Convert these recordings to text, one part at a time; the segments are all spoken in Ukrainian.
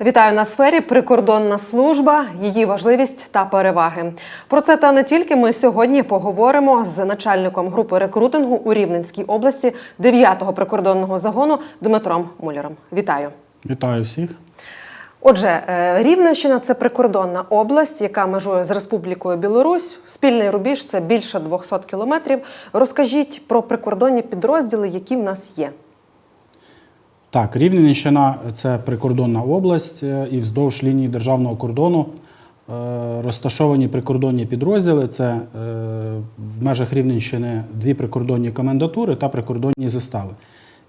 Вітаю на сфері Прикордонна служба, її важливість та переваги. Про це та не тільки ми сьогодні поговоримо з начальником групи рекрутингу у Рівненській області 9-го прикордонного загону Дмитром Муляром. Вітаю. Вітаю всіх. Отже, е, Рівненщина це прикордонна область, яка межує з Республікою Білорусь. Спільний рубіж це більше 200 кілометрів. Розкажіть про прикордонні підрозділи, які в нас є. Так, Рівненщина це прикордонна область, е, і вздовж лінії державного кордону е, розташовані прикордонні підрозділи. Це е, в межах Рівненщини дві прикордонні комендатури та прикордонні застави,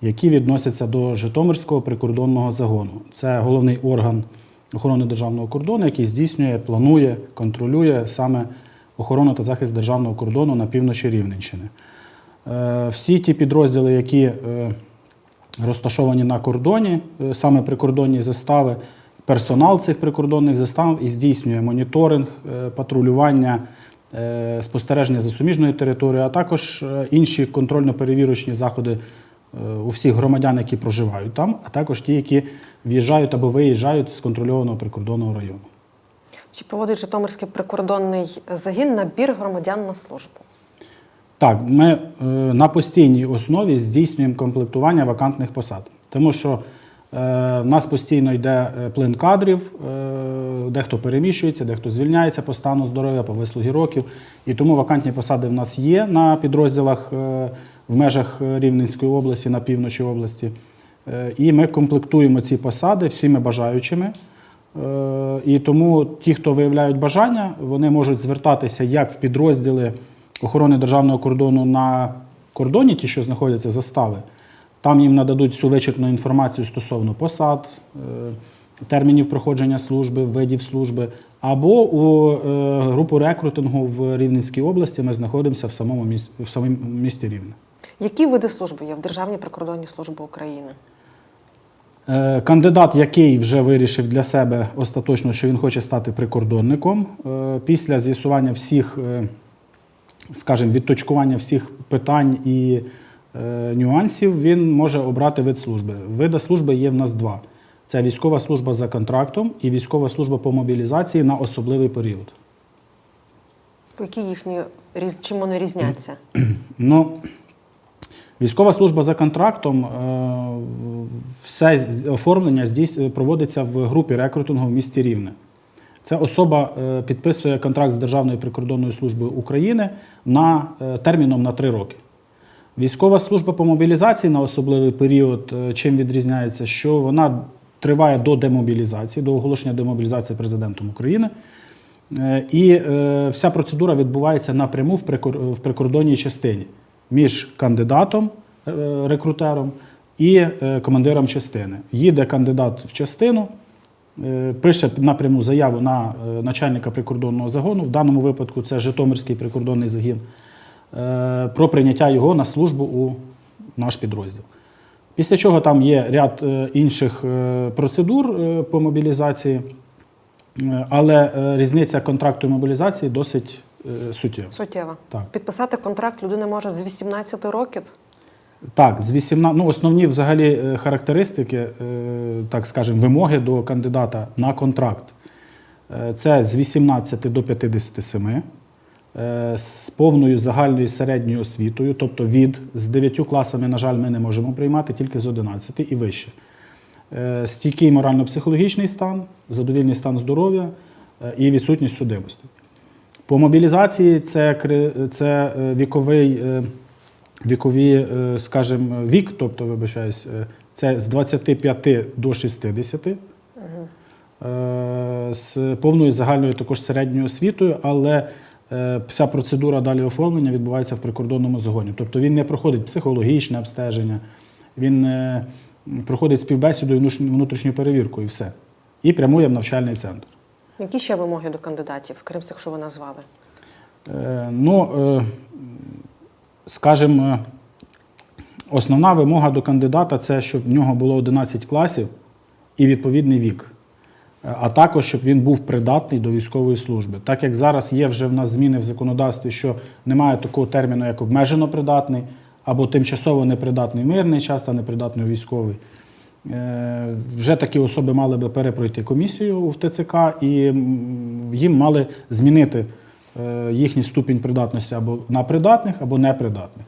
які відносяться до Житомирського прикордонного загону. Це головний орган охорони державного кордону, який здійснює, планує, контролює саме охорону та захист державного кордону на півночі Рівненщини. Всі ті підрозділи, які розташовані на кордоні, е, саме прикордонні застави. Персонал цих прикордонних застав і здійснює моніторинг, е, патрулювання, е, спостереження за суміжною територією, а також інші контрольно-перевірочні заходи у всіх громадян, які проживають там, а також ті, які в'їжджають або виїжджають з контрольованого прикордонного району. Чи проводить Житомирський прикордонний загін набір громадян на службу? Так, ми е, на постійній основі здійснюємо комплектування вакантних посад, тому що е, в нас постійно йде е, плин кадрів, е, дехто переміщується, дехто звільняється по стану здоров'я, по вислугі років. І тому вакантні посади в нас є на підрозділах е, в межах е, Рівненської області, на півночі області. Е, І ми комплектуємо ці посади всіми бажаючими. Е, І тому ті, хто виявляють бажання, вони можуть звертатися як в підрозділи охорони державного кордону на кордоні, ті, що знаходяться застави. Там їм нададуть всю вичерпну інформацію стосовно посад, е, термінів проходження служби, видів служби. Або у е, групу рекрутингу в Рівненській області ми знаходимося в самому місті, в самому місті Рівне. Які види служби є в Державній прикордонній службі України? Е, Кандидат, який вже вирішив для себе остаточно, що він хоче стати прикордонником, після з'ясування всіх, скажімо, відточкування всіх питань і е, нюансів, він може обрати вид служби. Види служби є в нас два: це військова служба за контрактом і військова служба по мобілізації на особливий період. Які їхні чим вони різняться? Ну, військова служба за контрактом, е, все оформлення проводиться в групі рекрутингу в місті Рівне. Це особа е, підписує контракт з Державною прикордонною службою України на е, терміном на три роки. Військова служба по мобілізації на особливий період е, чим відрізняється, що вона триває до демобілізації, до оголошення демобілізації президентом України. І вся процедура відбувається напряму в прикордонній частині між кандидатом, рекрутером і командиром частини. Їде кандидат в частину, пише напряму заяву на е, начальника прикордонного загону. В даному випадку це Житомирський прикордонний загін, е, про прийняття його на службу у наш підрозділ. Після чого там є ряд е, інших е, процедур е, по мобілізації. Е, Але е, різниця контракту і мобілізації досить е, суттєва. Суттєва. Так. Підписати контракт людина може з 18 років. Так, з 18, ну, основні взагалі е, характеристики, е, так скажемо, вимоги до кандидата на контракт. Е, Це з 18 до 57, е, з повною загальною середньою освітою, тобто від з 9 класами, на жаль, ми не можемо приймати, тільки з 11 і вище. Стійкий морально-психологічний стан, задовільний стан здоров'я і відсутність судимості. По мобілізації це, це віковий, вікові, е, скажімо, вік, тобто, вибачаюсь, е, це з 25 до 60, е, з повною загальною також середньою освітою, але вся процедура далі оформлення відбувається в прикордонному загоні. Тобто він не проходить психологічне обстеження, він проходить співбесіду і внутрішню перевірку і все. І прямує в навчальний центр. Які ще вимоги до кандидатів, крім цих, що ви назвали? Ну, скажімо, основна вимога до кандидата це, щоб в нього було 11 класів і відповідний вік. Е, А також, щоб він був придатний до військової служби. Так як зараз є вже в нас зміни в законодавстві, що немає такого терміну, як обмежено придатний, або тимчасово непридатний мирний час та непридатний військовий. е, вже такі особи мали би перепройти комісію в ТЦК і їм мали змінити е, їхній ступінь придатності або на придатних, або непридатних.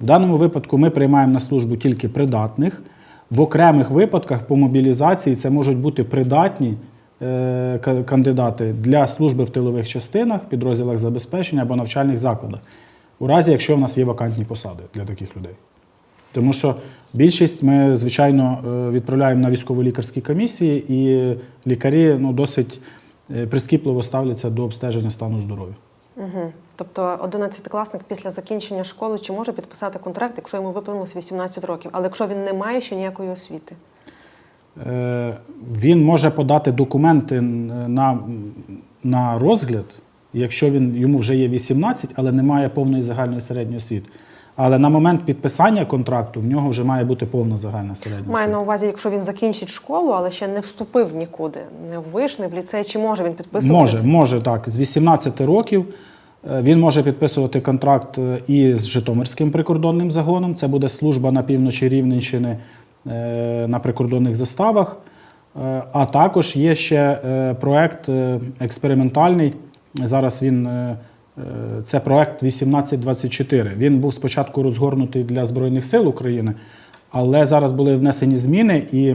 В даному випадку ми приймаємо на службу тільки придатних. В окремих випадках по мобілізації це можуть бути придатні е, кандидати для служби в тилових частинах, підрозділах забезпечення або навчальних закладах, у разі, якщо в нас є вакантні посади для таких людей. Тому що більшість ми, звичайно, е, відправляємо на військово-лікарські комісії, і лікарі ну, досить е, прискіпливо ставляться до обстеження стану здоров'я. Угу. Тобто 11-класник після закінчення школи чи може підписати контракт, якщо йому виповнилось 18 років, але якщо він не має ще ніякої освіти. Е, Він може подати документи на, на розгляд, якщо він, йому вже є 18, але немає повної загальної середньої освіти. Але на момент підписання контракту в нього вже має бути повна загальна середня Маю на увазі, якщо він закінчить школу, але ще не вступив нікуди, не в виш, не в ліцей, чи може він підписувати? Може, може так. З 18 років е, він може підписувати контракт е, і з Житомирським прикордонним загоном. Це буде служба на півночі Рівненщини е, на прикордонних заставах. А також є ще проект експериментальний. Зараз він це проект 1824. Він був спочатку розгорнутий для Збройних сил України, але зараз були внесені зміни і.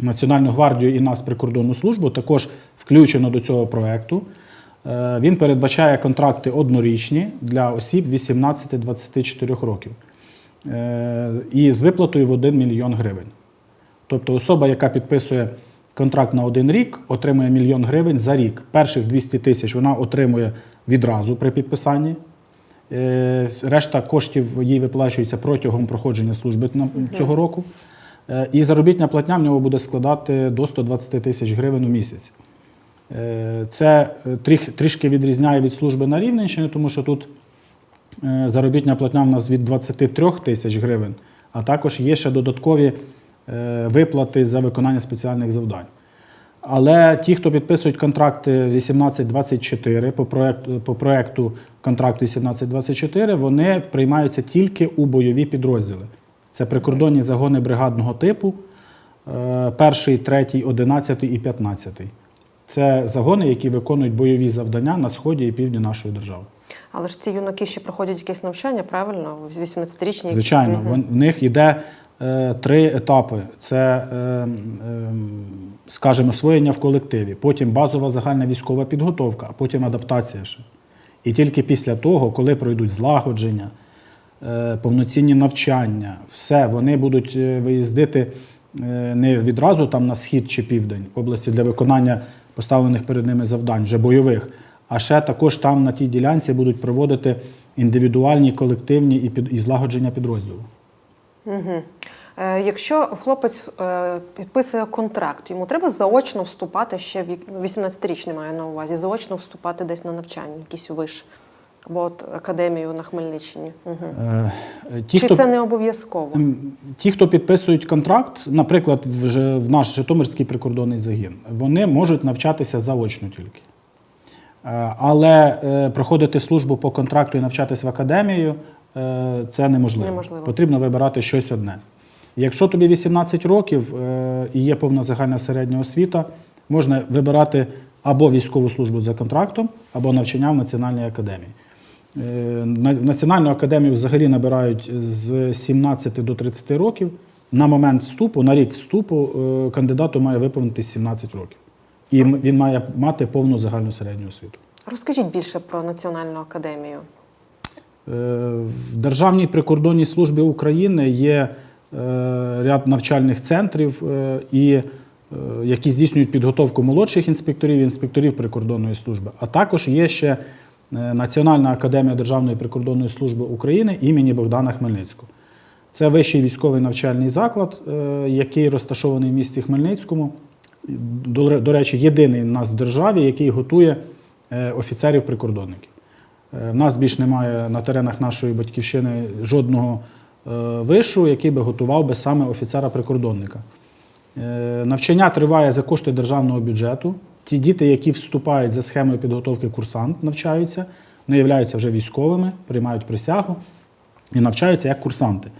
Національну гвардію і нас прикордонну службу також включено до цього проекту. Е, Він передбачає контракти однорічні для осіб 18-24 років Е, і з виплатою в 1 мільйон гривень. Тобто особа, яка підписує контракт на один рік, отримує мільйон гривень за рік. Перших 200 тисяч вона отримує відразу при підписанні. Е, Решта коштів їй виплачується протягом проходження служби цього року. Е, І заробітня платня в нього буде складати до 120 тисяч гривень у місяць. Е, Це трішки відрізняє від служби на Рівненщині, тому що тут заробітня платня в нас від 23 тисяч гривень, а також є ще додаткові виплати за виконання спеціальних завдань. Але ті, хто підписують контракти 1824 по проекту, по проекту контракт 1824, вони приймаються тільки у бойові підрозділи. Це прикордонні загони бригадного типу, е, перший, третій, одинадцятий і п'ятнадцятий. Це загони, які виконують бойові завдання на сході і півдні нашої держави. Але ж ці юнаки ще проходять якесь навчання, правильно? 18-річні. Звичайно, вон- в них йде е, три етапи: це, е, е, скажімо, освоєння в колективі, потім базова загальна військова підготовка, а потім адаптація ще. І тільки після того, коли пройдуть злагодження, е, повноцінні навчання, все, вони будуть е, виїздити е, не відразу там на схід чи південь області для виконання поставлених перед ними завдань, вже бойових, а ще також там на тій ділянці будуть проводити індивідуальні, колективні і, під, і злагодження підрозділу. Угу. Е, якщо хлопець е, підписує контракт, йому треба заочно вступати ще в 18-річний маю на увазі, заочно вступати десь на навчання, якийсь виш або от академію на Хмельниччині. Угу. Е, Ті, Чи хто, це не обов'язково? ті, хто підписують контракт, наприклад, в, в наш Житомирський прикордонний загін, вони можуть навчатися заочно тільки. Е, Але е, проходити службу по контракту і навчатись в академію це неможливо. Неможливо. Потрібно вибирати щось одне. Якщо тобі 18 років е, і є повна загальна середня освіта, можна вибирати або військову службу за контрактом, або навчання в Національній академії. Е, В Національну академію взагалі набирають з 17 до 30 років. На момент вступу, на рік вступу, е, кандидату має виповнити 17 років. І він має мати повну загальну середню освіту. Розкажіть більше про Національну академію. Е, В Державній прикордонній службі України є е, ряд навчальних центрів, е, які здійснюють підготовку молодших інспекторів, і інспекторів прикордонної служби. А також є ще Національна академія Державної прикордонної служби України імені Богдана Хмельницького. Це вищий військовий навчальний заклад, який розташований в місті Хмельницькому. До, речі, єдиний в нас в державі, який готує офіцерів-прикордонників. Е, В нас більш немає на теренах нашої батьківщини жодного е, вишу, який би готував би саме офіцера-прикордонника. Е, Навчання триває за кошти державного бюджету. Ті діти, які вступають за схемою підготовки курсант, навчаються, вони являються вже військовими, приймають присягу і навчаються як курсанти.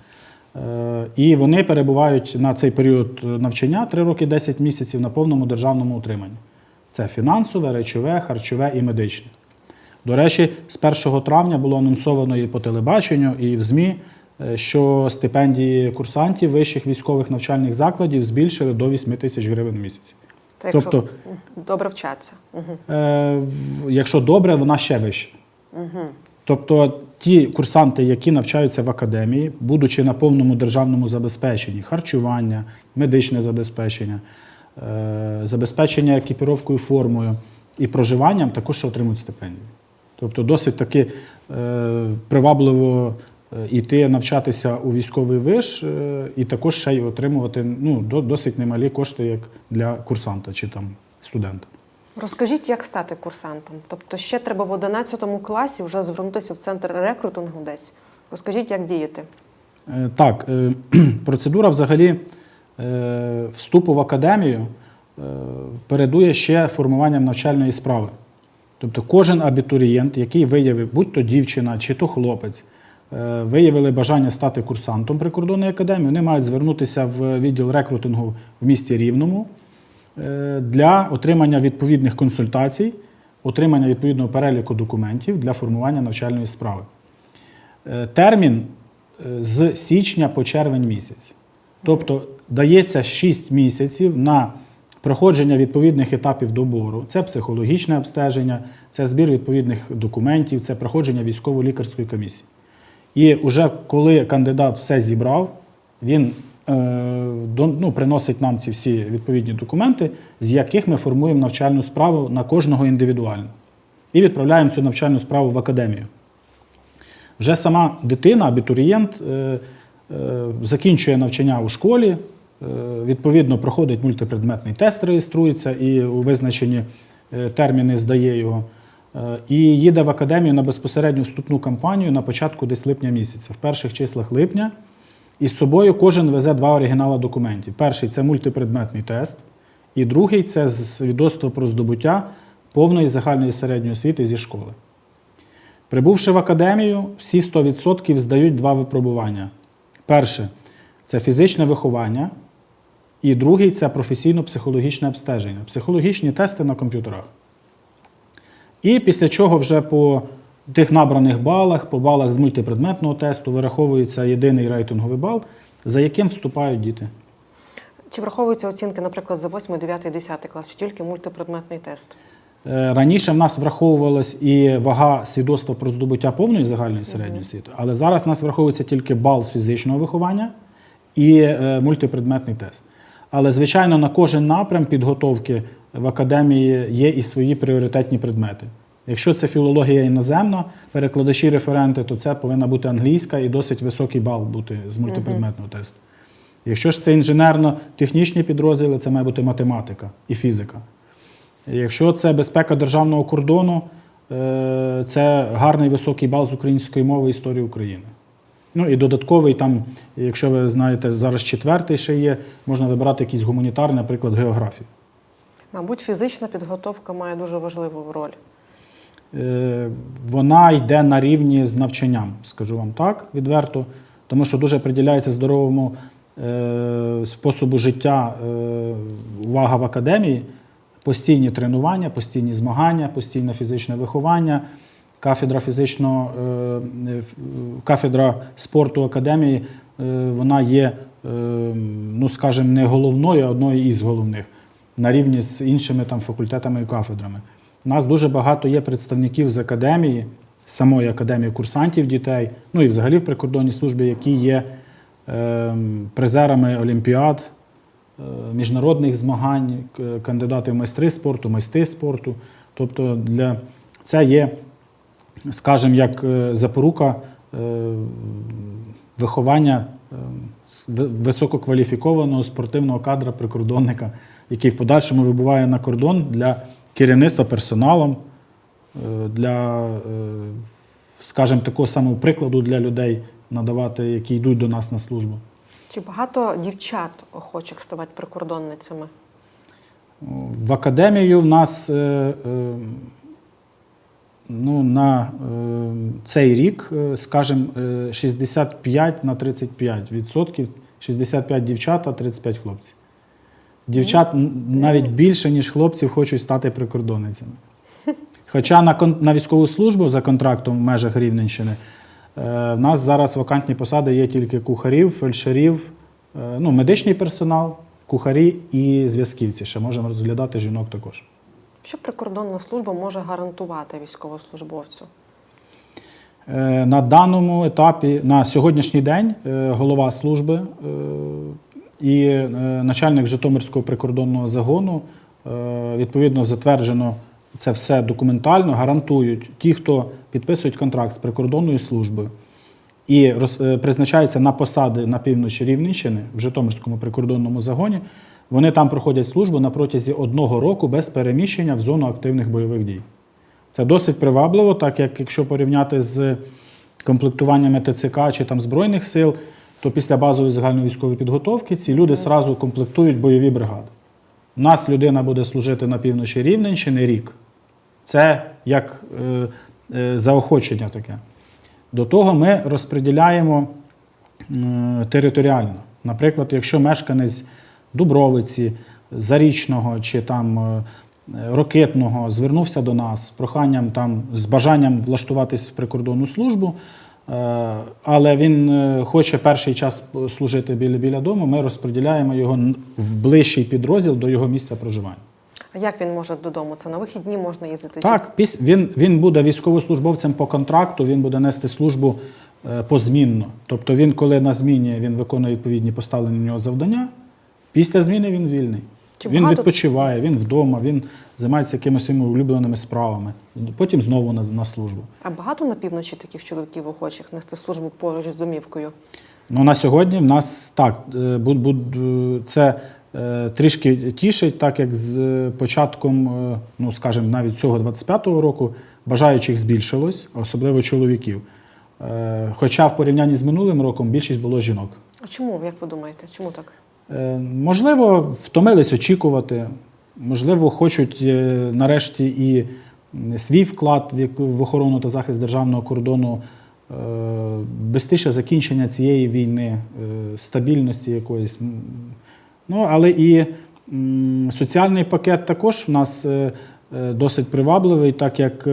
І вони перебувають на цей період навчання 3 роки 10 місяців на повному державному утриманні. Це фінансове, речове, харчове і медичне. До речі, з 1 травня було анонсовано і по телебаченню, і в ЗМІ, е, що стипендії курсантів вищих військових навчальних закладів збільшили до 8 тисяч гривень в місяць. Це якщо Тобто- добре вчаться. Угу. Е, Якщо добре, вона ще вища. Тобто ті курсанти, які навчаються в академії, будучи на повному державному забезпеченні, харчування, медичне забезпечення, е, забезпечення екіпіровкою формою і проживанням, також отримують стипендію. Тобто досить таки е, привабливо е, йти навчатися у військовий виш е, і також ще й отримувати ну, досить немалі кошти, як для курсанта чи там студента. Розкажіть, як стати курсантом? Тобто ще треба в 11 класі вже звернутися в центр рекрутингу десь. Розкажіть, як діяти. Е, Так, е, процедура взагалі е, вступу в академію е, передує ще формуванням навчальної справи. Тобто кожен абітурієнт, який виявив, будь то дівчина чи то хлопець, е, виявили бажання стати курсантом прикордонної академії, вони мають звернутися в відділ рекрутингу в місті Рівному е, для отримання відповідних консультацій, отримання відповідного переліку документів для формування навчальної справи. Е, Термін з січня по червень місяць. Тобто дається 6 місяців на проходження відповідних етапів добору. Це психологічне обстеження, це збір відповідних документів, це проходження військово-лікарської комісії. І вже коли кандидат все зібрав, він е, ну, приносить нам ці всі відповідні документи, з яких ми формуємо навчальну справу на кожного індивідуально. І відправляємо цю навчальну справу в академію. Вже сама дитина, абітурієнт, е, е, закінчує навчання у школі, відповідно, проходить мультипредметний тест, реєструється і у визначені е, терміни здає його. Е, І їде в академію на безпосередню вступну кампанію на початку десь липня місяця, в перших числах липня. І з собою кожен везе два оригінали документів. Перший це мультипредметний тест, і другий це свідоцтво про здобуття повної загальної середньої освіти зі школи. Прибувши в академію, всі 100% здають два випробування. Перше це фізичне виховання, і другий це професійно-психологічне обстеження, психологічні тести на комп'ютерах. І після чого вже по тих набраних балах, по балах з мультипредметного тесту вираховується єдиний рейтинговий бал, за яким вступають діти. Чи враховуються оцінки, наприклад, за 8, 9, 10 клас, чи тільки мультипредметний тест? Е, Раніше в нас враховувалась і вага свідоцтва про здобуття повної загальної середньої освіти, але зараз в нас враховується тільки бал з фізичного виховання і е, мультипредметний тест. Але, звичайно, на кожен напрям підготовки в академії є і свої пріоритетні предмети. Якщо це філологія іноземна, перекладачі референти, то це повинна бути англійська і досить високий бал бути з мультипредметного тесту. Якщо ж це інженерно-технічні підрозділи, це має бути математика і фізика. Якщо це безпека державного кордону, е, це гарний високий бал з української мови історії України. Ну і додатковий там, якщо ви знаєте, зараз четвертий ще є, можна вибирати якийсь гуманітарний, наприклад, географію. Мабуть, фізична підготовка має дуже важливу роль. Е, Вона йде на рівні з навчанням, скажу вам так, відверто, тому що дуже приділяється здоровому е, способу життя е, увага в академії, постійні тренування, постійні змагання, постійне фізичне виховання. Кафедра фізичного, е, кафедра спорту академії, е, вона є, е, ну скажімо, не головною, а одною із головних на рівні з іншими там факультетами і кафедрами. У нас дуже багато є представників з академії, самої академії курсантів дітей, ну і взагалі в прикордонній службі, які є призерами олімпіад, міжнародних змагань, кандидати в майстри спорту, майстри спорту. Тобто для це є, скажімо, як е, запорука е, виховання е, висококваліфікованого спортивного кадра прикордонника, який в подальшому вибуває на кордон для керівництва персоналом, для, скажімо, такого самого прикладу для людей надавати, які йдуть до нас на службу. Чи багато дівчат охочих ставати Ну, на е, цей рік, е, скажімо, е, 65 на 35 відсотків, 65 дівчат, а 35 хлопців. Дівчат навіть більше, ніж хлопців, хочуть стати прикордонницями. Хоча на, на військову службу за контрактом в межах Рівненщини е, в нас зараз вакантні посади є тільки кухарів, фельдшерів, е, ну, медичний персонал, кухарі і зв'язківці. Ще можемо розглядати жінок також. Що прикордонна служба може гарантувати військовослужбовцю? Е, На даному етапі, на сьогоднішній день, е, голова служби е, і начальник Житомирського прикордонного загону відповідно затверджено це все документально, гарантують ті, хто підписують контракт з прикордонною службою і призначаються на посади на півночі Рівненщини в Житомирському прикордонному загоні. Вони там проходять службу на протязі одного року без переміщення в зону активних бойових дій. Це досить привабливо, так як якщо порівняти з комплектуваннями ТЦК чи там Збройних сил, то після базової загальновійськової підготовки ці люди сразу комплектують бойові бригади. У нас людина буде служити на півночі Рівненщини рік. Це як е, е, заохочення таке. До того ми розподіляємо е, територіально. Наприклад, якщо мешканець Дубровиці, Зарічного чи там е, Рокитного звернувся до нас з проханням там, з бажанням влаштуватись в прикордонну службу, е, але він е, хоче перший час служити біля, біля дому, ми розподіляємо його в ближчий підрозділ до його місця проживання. А як він може додому? Це на вихідні можна їздити? Так, він, він буде військовослужбовцем по контракту, він буде нести службу позмінно. Тобто він, коли на зміні він виконує відповідні поставлені на нього завдання, після зміни він вільний. Чи він багато- відпочиває, він вдома, він займається якимись своїми улюбленими справами. Потім знову на, на службу. А багато на півночі таких чоловіків охочих нести службу поруч з домівкою? Ну, на сьогодні в нас так, е, буд, буд, е, це е, трішки тішить, так як з е, початком, е, ну скажімо, навіть цього 25-го року бажаючих збільшилось, особливо чоловіків. Е, Хоча в порівнянні з минулим роком більшість було жінок. А чому, як ви думаєте? Чому так? Е, Можливо, втомились очікувати, можливо, хочуть е, нарешті і свій вклад в охорону та захист державного кордону, е, швидше закінчення цієї війни, стабільності якоїсь. Ну, але і соціальний пакет також в нас досить привабливий, так як,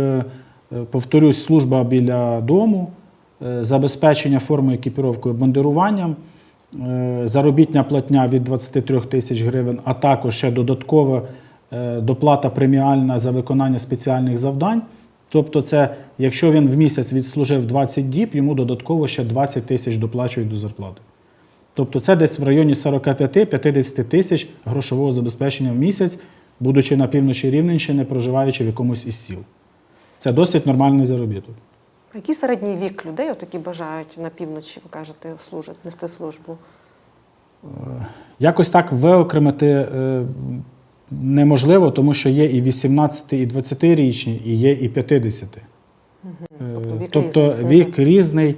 повторюсь, служба біля дому, забезпечення формою екіпіровкою бандеруванням, заробітня платня від 23 тисяч гривень, а також ще додаткова е, доплата преміальна за виконання спеціальних завдань. Тобто, це якщо він в місяць відслужив 20 діб, йому додатково ще 20 тисяч доплачують до зарплати. Тобто це десь в районі 45-50 тисяч грошового забезпечення в місяць, будучи на півночі Рівненщини, проживаючи в якомусь із сіл. Це досить нормальний заробіток. Який середній вік людей, от які бажають на півночі, ви кажете, служать, нести службу? Якось так виокремити е, неможливо, тому що є і 18, і 20-річні, і є і 50. Е, Тобто вік Тобто різний. вік різний,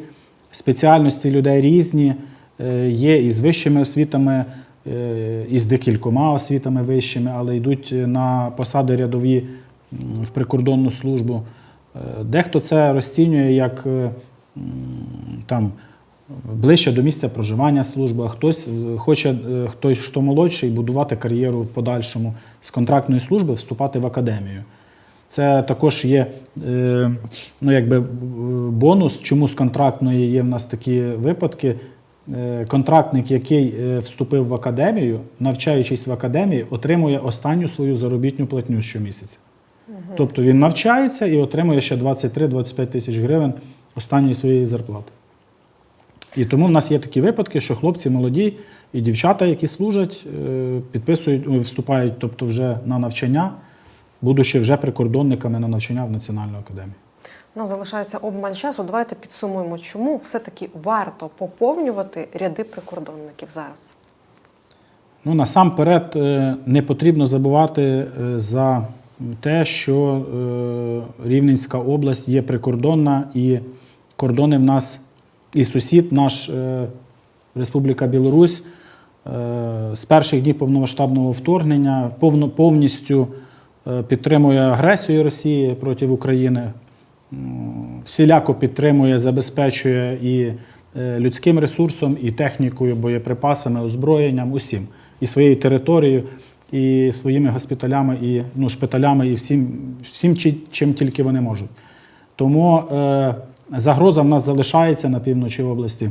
спеціальності людей різні, е, є і з вищими освітами, е, і з декількома освітами вищими, але йдуть на посади рядові в прикордонну службу. Е, Дехто це розцінює як е, там, ближче до місця проживання служби, хтось е, хоче, хтось, хто молодший, будувати кар'єру в подальшому з контрактної служби, вступати в академію. Це також є ну, якби, бонус, чому з контрактної є в нас такі випадки. Контрактник, який вступив в академію, навчаючись в академії, отримує останню свою заробітну платню щомісяця. Тобто він навчається і отримує ще 23-25 тисяч гривень останньої своєї зарплати. І тому в нас є такі випадки, що хлопці молоді і дівчата, які служать, е, підписують, вступають тобто вже на навчання, будучи вже прикордонниками на навчання в Національну академію. У нас залишається обмаль часу. Давайте підсумуємо, чому все-таки варто поповнювати ряди прикордонників зараз. Ну, насамперед, е, не потрібно забувати е, за те, що е, Рівненська область є прикордонна, і кордони в нас, і сусід наш е, Республіка Білорусь е, з перших днів повномасштабного вторгнення повністю підтримує агресію Росії проти України. всіляко підтримує, забезпечує і людським ресурсом, і технікою, боєприпасами, озброєнням, усім, і своєю територією, і своїми госпіталями, і ну, шпиталями, і всім, всім чи- чим тільки вони можуть. Тому е, загроза в нас залишається на півночі області,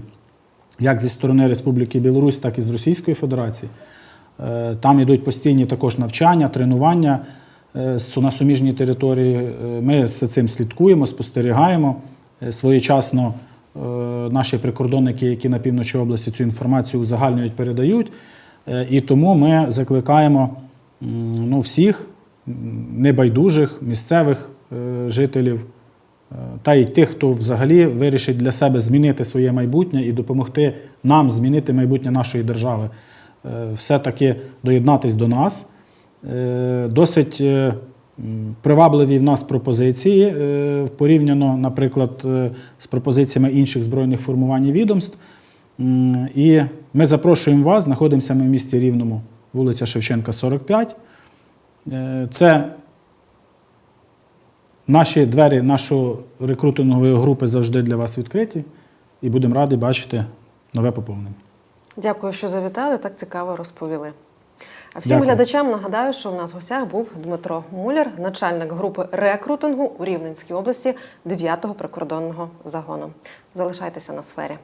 як зі сторони Республіки Білорусь, так і з Російської Федерації. Е, Там йдуть постійні також навчання, тренування е, на суміжній території. Е, Ми з цим слідкуємо, спостерігаємо. Е, Своєчасно е, наші прикордонники, які на півночі області цю інформацію узагальнюють, передають. Е, І тому ми закликаємо ну, всіх небайдужих місцевих е, жителів е, та й тих, хто взагалі вирішить для себе змінити своє майбутнє і допомогти нам змінити майбутнє нашої держави, все-таки доєднатись до нас. Досить привабливі в нас пропозиції порівняно, наприклад, з пропозиціями інших збройних формувань і відомств. І ми запрошуємо вас, знаходимося ми в місті Рівному, вулиця Шевченка, 45. Е, Це наші двері нашої рекрутингової групи завжди для вас відкриті, і будемо раді бачити нове поповнення. Дякую, що завітали. Так цікаво розповіли. А всім Дякую. глядачам нагадаю, що в нас в гостях був Дмитро Муляр, начальник групи рекрутингу у Рівненській області 9-го прикордонного загону. Залишайтеся на сфері.